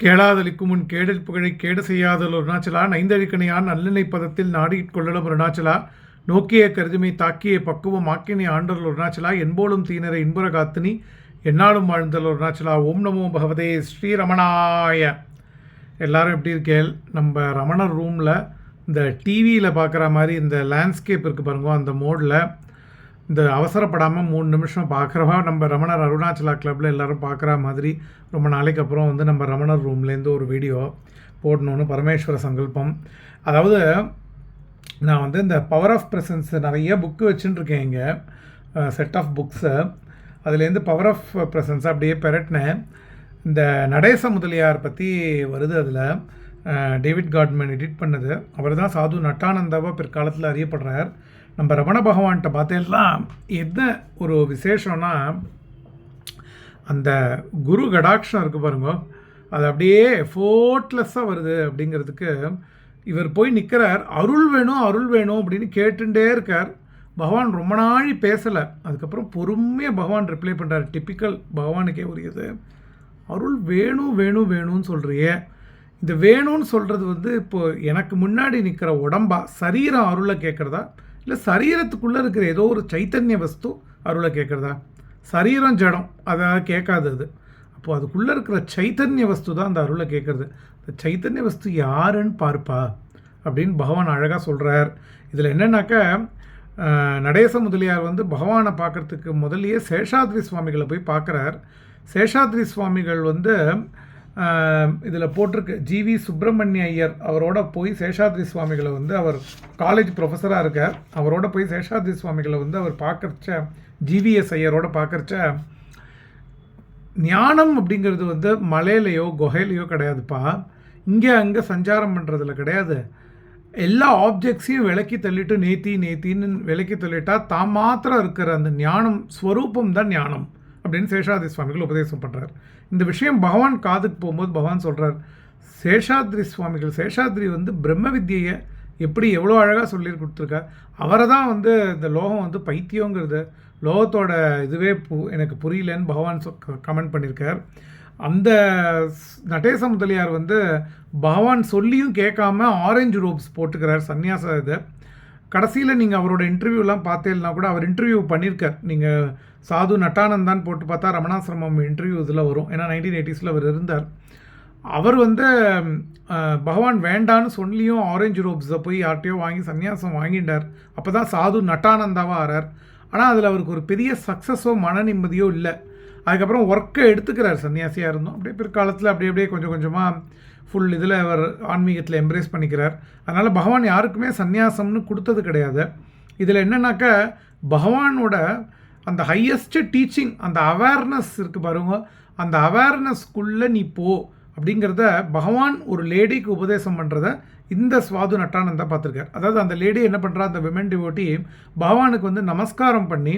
கேளாதலிக்கும் முன் கேடல் புகழை கேடு செய்யாதல் அருணாச்சலா நைந்தழிக்கணையான் நல்லெண்ணெய் பதத்தில் நாடிக் கொள்ளலும் அருணாச்சலா நோக்கிய கருதுமை தாக்கிய பக்குவம் ஆக்கினை ஆண்டல் அருணாச்சலா என்போலும் தீனரை இன்புற காத்தினி என்னாலும் வாழ்ந்தல் அருணாச்சலா ஓம் நமோ பகவதே ஸ்ரீரமணாய. எல்லாரும் எப்படி இருக்கேள்? நம்ம ரமணர் ரூமில் இந்த டிவியில் பார்க்குற மாதிரி இந்த லேண்ட்ஸ்கேப் இருக்குது பாருங்க அந்த மோடில் இந்த அவசரப்படாமல் மூணு நிமிஷம் பார்க்குறவா நம்ம ரமணர் அருணாச்சலா கிளப்பில் எல்லாரும் பார்க்குற மாதிரி ரொம்ப நாளைக்கு அப்புறம் வந்து நம்ம ரமணர் ரூம்லேருந்து ஒரு வீடியோ போடணும்னு பரமேஸ்வர சங்கல்பம். அதாவது நான் வந்து இந்த பவர் ஆஃப் ப்ரெசன்ஸ் நிறைய புக்கு வச்சுட்டுருக்கேன் இங்கே. செட் ஆஃப் புக்ஸு அதுலேருந்து பவர் ஆஃப் ப்ரெசன்ஸ் அப்படியே பெரட்டினேன். இந்த நடேச முதலியார் பற்றி வருது அதில். டேவிட் காட்மன் எடிட் பண்ணது. அவர் தான் சாது நட்டானந்தாவாக பிற்காலத்தில் அறியப்படுறார். நம்ம ரமண பகவான்கிட்ட பார்த்தேன்னா என்ன ஒரு விசேஷம்னா அந்த குரு கடாட்சம் இருக்குது பாருங்க. அது அப்படியே ஃபோர்ட்லெஸ்ஸாக வருது அப்படிங்கிறதுக்கு இவர் போய் நிற்கிறார் அருள் வேணும் அருள் வேணும் அப்படின்னு கேட்டுட்டே இருக்கார். பகவான் ரொம்ப நாழி பேசலை. அதுக்கப்புறம் பொறுமையாக பகவான் ரிப்ளை பண்ணுறார் டிப்பிக்கல் பகவானுக்கே உரியது. அருள் வேணும் வேணும் வேணும்னு சொல்கிறியே இந்த வேணும்னு சொல்கிறது வந்து இப்போது எனக்கு முன்னாடி நிற்கிற உடம்பா சரீரம் அருளை கேட்குறதா? இல்லை சரீரத்துக்குள்ளே இருக்கிற ஏதோ ஒரு சைத்தன்ய வஸ்து அருளை கேட்குறதா? சரீரம் ஜடம் அதை கேட்காது அது. அப்போது அதுக்குள்ளே இருக்கிற சைத்தன்ய வஸ்து தான் அந்த அருளை கேட்குறது. இந்த சைத்தன்ய வஸ்து யாருன்னு பார்ப்பா அப்படின்னு பகவான் அழகாக சொல்கிறார் இதில் என்னென்னாக்கா நடேச முதலியார் வந்து பகவானை பார்க்கறதுக்கு முதலியே சேஷாத்ரி சுவாமிகளை போய் பார்க்குறார். சேஷாத்ரி சுவாமிகள் வந்து இதில் போட்டிருக்கு. ஜிவி சுப்பிரமணிய ஐயர் அவரோட போய் சேஷாத்ரி சுவாமிகளை வந்து அவர் காலேஜ் ப்ரொஃபஸராக இருக்கார். அவரோட போய் சேஷாத்ரி சுவாமிகளை வந்து அவர் பார்க்கறச்ச ஜிவிஎஸ் ஐயரோட பார்க்கறச்ச ஞானம் அப்படிங்கிறது வந்து மலையிலையோ குகையிலையோ கிடையாதுப்பா. இங்கே அங்கே சஞ்சாரம் பண்ணுறதுல கிடையாது. எல்லா ஆப்ஜெக்ட்ஸையும் விலக்கி தள்ளிட்டு நேத்தி நேத்தின்னு விலக்கி தள்ளிட்டா தான் மாத்திரம் இருக்கிற அந்த ஞானம் ஸ்வரூபம் தான் ஞானம் அப்படின்னு சேஷாதி சுவாமிகள் உபதேசம் பண்ணுறார் இந்த விஷயம் பகவான் காதுக்கு போகும்போது பகவான் சொல்கிறார் சேஷாத்ரி சுவாமிகள் சேஷாத்ரி வந்து பிரம்ம வித்யையை எப்படி எவ்வளோ அழகாக சொல்லி கொடுத்துருக்கார். அவரை தான் வந்து இந்த லோகம் வந்து பைத்தியங்கிறது லோகத்தோட இதுவே பு எனக்கு புரியலன்னு பகவான் கமெண்ட் பண்ணியிருக்கார். அந்த நடேச முதலியார் வந்து பகவான் சொல்லியும் கேட்காம ஆரஞ்சு ரோப்ஸ் போட்டுக்கிறார் சன்னியாச இது. கடைசியில் நீங்கள் அவரோட இன்டர்வியூலாம் பார்த்தேன்னா கூட அவர் இன்டர்வியூ பண்ணியிருக்கார். நீங்கள் சாது நட்டானந்தான் போட்டு பார்த்தா ரமணாசிரமம் இன்டர்வியூ இதில் வரும். ஏன்னா நைன்டீன் எயிட்டிஸில் அவர் இருந்தார். அவர் வந்து பகவான் வேண்டான்னு சொல்லியும் ஆரஞ்சு ரோப்ஸை போய் யார்ட்டையோ வாங்கி சன்னியாசம் வாங்கிட்டார். அப்போ தான் சாது நட்டானந்தாவாக ஆறார். ஆனால் அதில் அவருக்கு ஒரு பெரிய சக்ஸஸோ மன நிம்மதியோ இல்லை. அதுக்கப்புறம் ஒர்க்கை எடுத்துக்கிறார் சன்னியாசியாக இருந்தோம். அப்படியே பிற்காலத்தில் அப்படியே அப்படியே கொஞ்சம் கொஞ்சமாக ஃபுல் இதில் அவர் ஆன்மீகத்தில் எம்ப்ரேஸ் பண்ணிக்கிறார். அதனால் பகவான் யாருக்குமே சந்நியாசம்னு கொடுத்தது கிடையாது. இதில் என்னன்னாக்கா பகவானோட அந்த ஹையஸ்ட் டீச்சிங் அந்த அவேர்னஸ் இருக்குது பாருங்க. அந்த அவேர்னஸ்க்குள்ளே நீ போ அப்படிங்கிறத பகவான் ஒரு லேடிக்கு உபதேசம் பண்ணுறத இந்த சுவாது நட்டானந்தா பார்த்துருக்கார். அதாவது அந்த லேடி என்ன பண்ணுறா அந்த விமன் டிவோட்டி பகவானுக்கு வந்து நமஸ்காரம் பண்ணி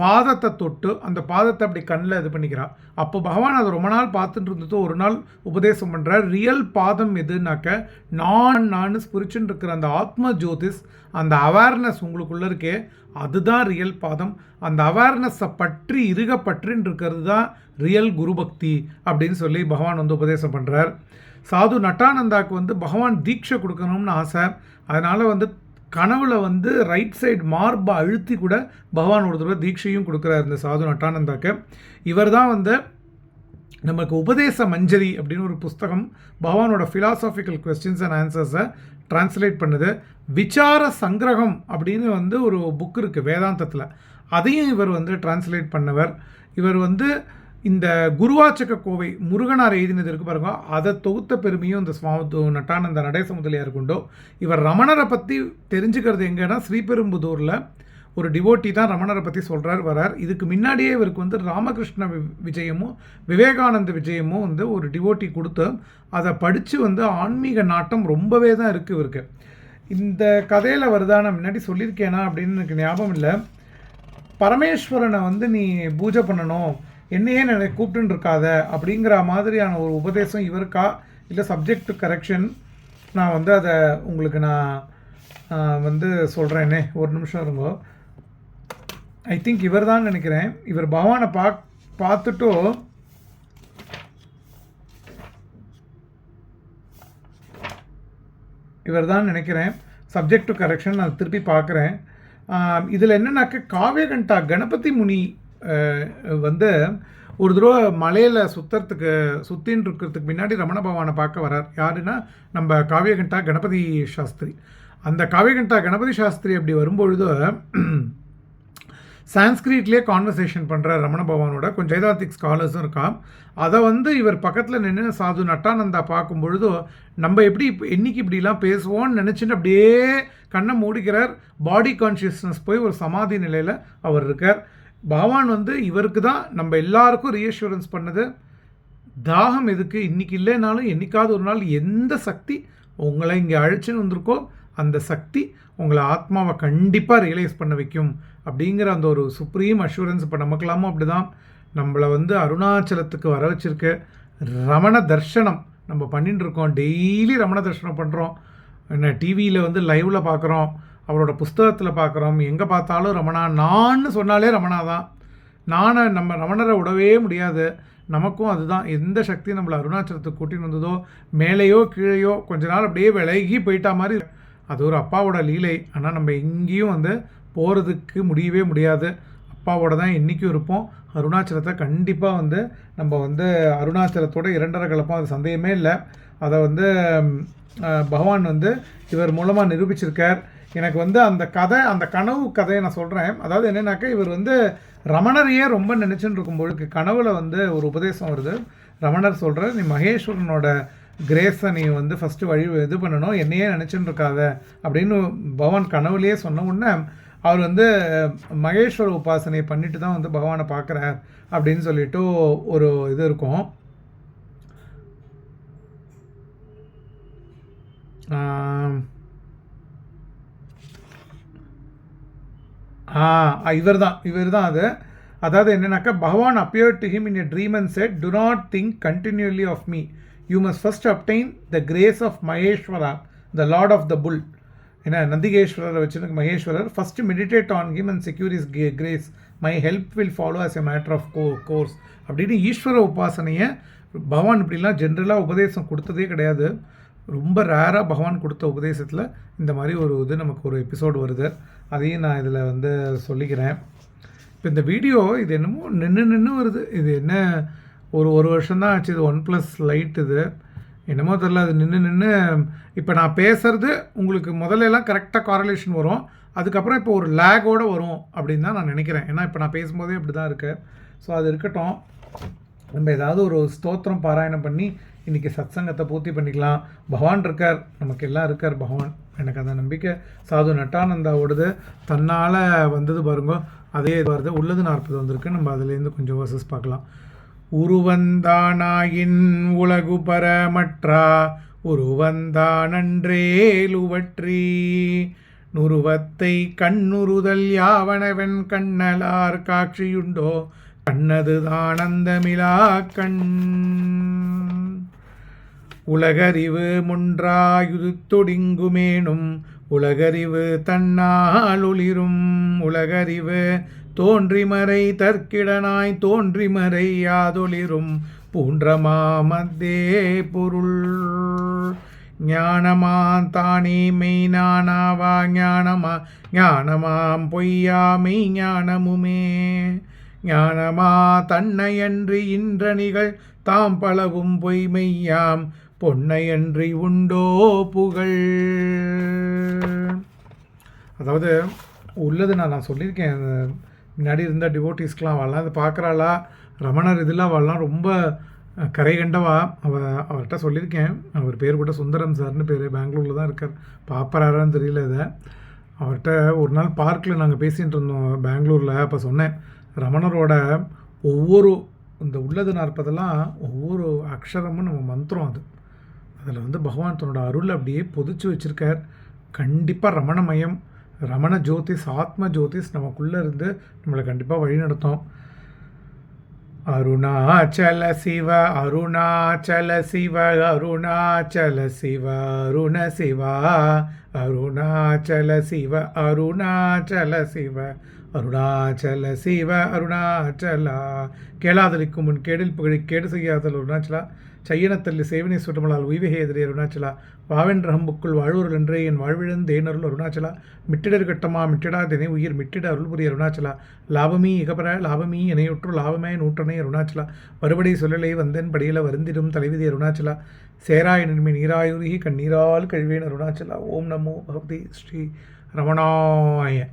பாதத்தை தொட்டு அந்த பாதத்தை அப்படி கண்ணில் இது பண்ணிக்கிறா. அப்போ பகவான் அதை ரொம்ப நாள் பார்த்துட்டு இருந்தது ஒரு நாள் உபதேசம் பண்ணுறார் ரியல் பாதம் எதுனாக்க நான் நான் ஸ்பிரிச்சுன்னு இருக்கிற அந்த ஆத்ம ஜோதிஸ் அந்த அவேர்னஸ் உங்களுக்குள்ளே இருக்கே அதுதான் ரியல் பாதம். அந்த அவேர்னஸை பற்றி இருக பற்றின்னு இருக்கிறது தான் ரியல் குரு பக்தி அப்படின்னு சொல்லி பகவான் வந்து உபதேசம் பண்ணுறார் சாது நட்டானந்தாக்கு வந்து பகவான் தீட்சை கொடுக்கணும்னு ஆசை. அதனால் வந்து கனவுல வந்து ரைட் சைடு மார்பை அழுத்தி கூட பகவான் ஒரு தடவை தீட்சையும் கொடுக்குறாரு இந்த சாது நட்டானந்தாக்கு. இவர் தான் வந்து நமக்கு உபதேச மஞ்சரி அப்படின்னு ஒரு புஸ்தகம் பகவானோட ஃபிலாசாபிக்கல் கொஸ்டின்ஸ் அண்ட் ஆன்சர்ஸை டிரான்ஸ்லேட் பண்ணுது. விசார சங்கிரகம் அப்படின்னு வந்து ஒரு புக் இருக்குது வேதாந்தத்தில். அதையும் இவர் வந்து டிரான்ஸ்லேட் பண்ணவர். இவர் வந்து இந்த குருவாச்சக்க கோவை முருகனார் எழுதினது இருக்கு பாருங்க. அதை தொகுத்த பெருமையும் இந்த சுவாமி நட்டானந்த நடேச முதலியார் கொண்டோ இவர் ரமணரை பற்றி தெரிஞ்சுக்கிறது எங்கன்னா ஸ்ரீபெரும்புதூரில் ஒரு டிவோட்டி தான் ரமணரை பற்றி சொல்கிறார் வரார் இதுக்கு முன்னாடியே இவருக்கு வந்து ராமகிருஷ்ண வி- விஜயமும் விவேகானந்த விஜயமும் வந்து ஒரு டிவோட்டி கொடுத்து அதை படித்து வந்து ஆன்மீக நாட்டம் ரொம்பவே தான் இருக்குது இவருக்கு. இந்த கதையில் வருதா நான் முன்னாடி சொல்லியிருக்கேனா அப்படின்னு எனக்கு ஞாபகம் இல்லை. பரமேஸ்வரனை வந்து நீ பூஜை பண்ணணும் என்னையே என்னை கூப்பிட்டுன்னு இருக்காத அப்படிங்கிற மாதிரியான ஒரு உபதேசம் இவருக்கா? இல்லை சப்ஜெக்ட் கரெக்ஷன் நான் வந்து அதை உங்களுக்கு நான் வந்து சொல்கிறேனே ஒரு நிமிஷம் இருங்கோ. ஐ திங்க் இவர் தான் நினைக்கிறேன். இவர் பகவானை பா பார்த்துட்டோ இவர் தான் நினைக்கிறேன். சப்ஜெக்ட் டு கரெக்ஷன் நான் திருப்பி பார்க்குறேன். இதில் என்னன்னாக்க காவியகண்டா கணபதி முனி வந்து ஒரு தடவை மலையில் சுற்றுறதுக்கு சுற்றின்னு இருக்கிறதுக்கு முன்னாடி ரமண பகவானை பார்க்க வரார். யாருன்னா நம்ம காவியகண்டா கணபதி சாஸ்திரி. அந்த காவியகண்டா கணபதி சாஸ்திரி அப்படி வரும்பொழுது சான்ஸ்கிரிட்லேயே கான்வர்சேஷன் பண்ணுற ரமண பகவானோட. கொஞ்சம் ஜெயதாத்திக் ஸ்காலர்ஸும் இருக்கான் அதை வந்து இவர் பக்கத்தில் நின்று சாது நட்டானந்தா பார்க்கும் பொழுது நம்ம எப்படி இப்போ என்னைக்கு இப்படிலாம் பேசுவோம்னு நினச்சிட்டு அப்படியே கண்ணை மூடிக்கிறார். பாடி கான்ஷியஸ்னஸ் போய் ஒரு சமாதி நிலையில் அவர் இருக்கார். பகவான் வந்து இவருக்கு தான் நம்ம எல்லாருக்கும் ரீஎஷூரன்ஸ் பண்ணது. தாகம் எதுக்கு? இன்றைக்கி இல்லைனாலும் என்றைக்காவது ஒரு நாள் எந்த சக்தி உங்களை இங்கே அழைச்சின்னு வந்திருக்கோ அந்த சக்தி உங்களை ஆத்மாவை கண்டிப்பாக ரியலைஸ் பண்ண வைக்கும். அப்படிங்கிற அந்த ஒரு சுப்ரீம் அஷூரன்ஸ் இப்போ நமக்கெல்லாமும் அப்படி தான் நம்மளை வந்து அருணாச்சலத்துக்கு வர வச்சுருக்கு. ரமண தர்ஷனம் நம்ம பண்ணிட்டு இருக்கோம். டெய்லி ரமண தர்ஷனம் பண்ணுறோம் என்ன டிவியில் வந்து லைவில் பார்க்குறோம் அவரோட புஸ்தகத்தில் பார்க்குறோம் எங்கே பார்த்தாலும் ரமணா நான்னு சொன்னாலே ரமணா தான். நானை நம்ம ரமணரை விடவே முடியாது. நமக்கும் அதுதான். எந்த சக்தி நம்மளை அருணாச்சலத்துக்கு கூட்டின்னு வந்ததோ மேலேயோ கீழேயோ கொஞ்ச நாள் அப்படியே விலகி போயிட்டா மாதிரி அது ஒரு அப்பாவோட லீலை. ஆனால் நம்ம எங்கேயும் வந்து போகிறதுக்கு முடியவே முடியாது. அப்பாவோட தான் என்றைக்கும் இருப்போம். அருணாச்சலத்தை கண்டிப்பாக வந்து நம்ம வந்து அருணாச்சலத்தோட இரண்டரை கலப்போம். அது சந்தேகமே இல்லை. அதை வந்து பகவான் வந்து இவர் மூலமாக நிரூபிச்சிருக்கார். எனக்கு வந்து அந்த கதை அந்த கனவு கதையை நான் சொல்கிறேன் அதாவது என்னென்னாக்கா இவர் வந்து ரமணரையே ரொம்ப நினச்சின்னு இருக்கும்பொழுது கனவுல வந்து ஒரு உபதேசம் வருது. ரமணர் சொல்கிறார் நீ மகேஸ்வரனோட கிரேஸை நீ வந்து ஃபஸ்ட்டு வழி இது பண்ணணும். என்னையே நினச்சின்னு இருக்காத. அப்படின்னு பகவான் கனவுலேயே சொன்ன உடனே அவர் வந்து மகேஸ்வர உபாசனை பண்ணிட்டு தான் வந்து பகவானை பார்க்குறார். அப்படின்னு சொல்லிட்டு ஒரு இது இருக்கும். இவர் தான் இவர் தான் அது. அதாவது என்னென்னாக்கா Bhagavan appear to him in a dream and said to not think continuously of me you must first obtain the grace of Maheswara the lord of the bull ஏன்னா நந்திகேஸ்வரரை வச்சுருக்கு Maheswarar first meditate on him and secure is grace my help will follow as a matter of go course அப்படின்னு ஈஸ்வர உபாசனையை பகவான் இப்படிலாம் ஜென்ரலாக உபதேசம் கொடுத்ததே கிடையாது. ரொம்ப ரேராக பகவான் கொடுத்த உபதேசத்தில் இந்த மாதிரி ஒரு இது நமக்கு ஒரு எபிசோடு வருது. அதையும் நான் இதில் வந்து சொல்லிக்கிறேன். இப்போ இந்த வீடியோ இது என்னமோ நின்று நின்று வருது. இது என்ன ஒரு ஒரு வருஷம் தான் ஆச்சு. இது ஒன் ப்ளஸ் லைட் இது. என்னமோ தெரில அது நின்று நின்று இப்போ நான் பேசுகிறது உங்களுக்கு முதல்ல எல்லாம் கரெக்டாக காரலேஷன் வரும். அதுக்கப்புறம் இப்போ ஒரு லேக்கோடு வரும் அப்படின்னு தான் நான் நினைக்கிறேன். ஏன்னா இப்போ நான் பேசும்போதே அப்படி தான் இருக்குது ஸோ அது இருக்கட்டும். நம்ம ஏதாவது ஒரு ஸ்தோத்திரம் பாராயணம் பண்ணி இன்றைக்கி சத்சங்கத்தை பூர்த்தி பண்ணிக்கலாம். பகவான் இருக்கார். நமக்கு எல்லாம் இருக்கார் பகவான். எனக்கு அந்த நம்பிக்கை. சாது நட்டானந்தாவோடது தன்னால் வந்தது பாருங்க. அதே இது வருது. உள்ளது நாற்பது வந்திருக்கு. நம்ம அதுலேருந்து கொஞ்சம் வர்சஸ் பார்க்கலாம். உருவந்தானாயின் உலகு பரமற்றா. உருவந்தானன்றேலுவற்றி நுருவத்தை கண்ணுறுதல் யாவனவன் கண்ணலார் காட்சியுண்டோ. கண்ணதுதானந்தமிலா கண் உலகறிவு முன்றாயுதுத்தொடிங்குமேனும் உலகறிவு தன்னால் ஒளிரும் உலகறிவு தோன்றிமறை தற்கிடனாய் தோன்றிமறை யாதொளிரும். பூன்றமாமத்தே பொருள். ஞானமா தானே மெய் நானாவா ஞானமா ஞானமாம் பொய்யாமை ஞானமுமே. ஞானமா தன்னையன்றி இன்றணிகள் தாம் பலவும் பொய்மையாம் பொன்னையன்றி உண்டோ புகழ். அதாவது உள்ளது நான் நான் சொல்லியிருக்கேன் அந்த முன்னாடி இருந்த டிவோட்டிஸ்க்கெலாம் வரலாம் அதை பார்க்குறாளா? ரமணர் இதெல்லாம் வரலாம் ரொம்ப கரைகண்டவா கரை கண்டவா? அவ அவர்கிட்ட சொல்லியிருக்கேன். அவர் பேர் கூட சுந்தரம் சார்னு பேர் பெங்களூரில் தான் இருக்கார். பாப்பராரான்னு தெரியல இதை. அவர்கிட்ட ஒரு நாள் பார்க்கில் நாங்கள் பேசிகிட்டு இருந்தோம் பெங்களூரில். அப்போ சொன்னேன் ரமணரோட ஒவ்வொரு இந்த உள்ளது நாற்பதெல்லாம் ஒவ்வொரு அக்ஷரமும் நம்ம மந்திரம் அது. அதில் வந்து பகவான் தன்னோட அருள் அப்படியே பொதிச்சு வச்சிருக்கார். கண்டிப்பாக ரமணமயம் ரமண ஜோதிஸ் ஆத்ம ஜோதிஸ் நமக்குள்ளே இருந்து நம்மளை கண்டிப்பாக வழிநடத்தும். அருணாச்சல சிவ அருணாச்சல சிவ அருணாச்சல சிவ அருண சிவா அருணாச்சல சிவ அருணாச்சல சிவ அருணாச்சல சிவ அருணாச்சலா. கேளாதலிக்கும் முன் கேடில் புகழி கேடு செய்யாதல் அருணாச்சலா. செய்யனத்தல்லி சேவினை சுற்றமலால் உய்வகை எதிரே அருணாச்சலா. வாவென்ற ஹம்புக்குள் வாழ்வர்கள் என்றே என் வாழ்விழந்தேனருள் அருணாச்சலா. மிட்டிடர் கட்டமா மிட்டிடா தினை உயிர் மிட்டிட அருள் புரிய அருணாச்சலா. லாபமீ இகபர லாபமீ இணையுற்று லாபமே நூற்றனை அருணாச்சலா. மறுபடி சொல்லலை வந்தேன் படியில வருந்திடும் தலைவிதி அருணாச்சலா. சேராய நின்மை நீராயுருகி கண்ணீரால் கழுவேன் அருணாச்சலா. ஓம் நமோ பகவதி ஸ்ரீ ரமணாய.